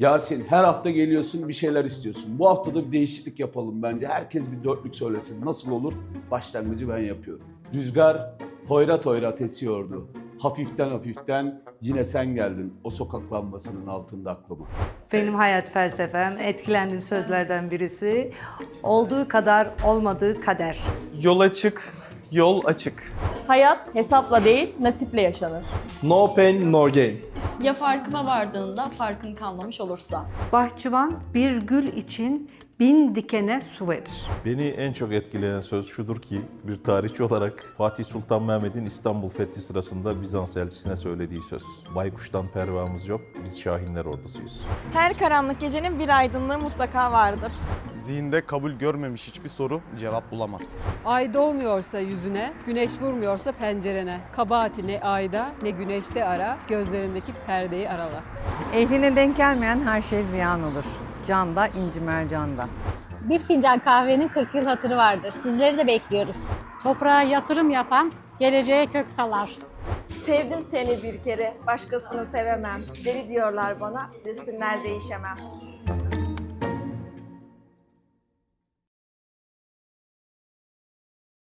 Yasin her hafta geliyorsun bir şeyler istiyorsun. Bu hafta da bir değişiklik yapalım bence. Herkes bir dörtlük söylesin. Nasıl olur? Başlangıcı ben yapıyorum. Rüzgar hoyrat hoyrat esiyordu. Hafiften hafiften yine sen geldin o sokak lambasının altında aklıma. Benim hayat felsefem, etkilendiğim sözlerden birisi olduğu kadar olmadığı kader. Yol açık, yol açık. Hayat hesapla değil, nasiple yaşanır. No pain, no gain. Ya farkına vardığında farkın kalmamış olursa. Bahçıvan bir gül için bin dikene su verir. Beni en çok etkileyen söz şudur ki bir tarihçi olarak Fatih Sultan Mehmet'in İstanbul fethi sırasında Bizans elçisine söylediği söz. Baykuştan pervamız yok, biz Şahinler ordusuyuz. Her karanlık gecenin bir aydınlığı mutlaka vardır. Zihinde kabul görmemiş hiçbir soru cevap bulamaz. Ay doğmuyorsa yüzüne, güneş vurmuyorsa pencerene. Kabahati ne ayda ne güneşte ara, gözlerindeki perdeyi arala. Ehline denk gelmeyen her şey ziyan olur. Canda, inci mercanda. Bir fincan kahvenin 40 yıl hatırı vardır. Sizleri de bekliyoruz. Toprağa yatırım yapan geleceğe kök salar. Sevdim seni bir kere, başkasını sevemem. Deli diyorlar bana, desinler değişemem.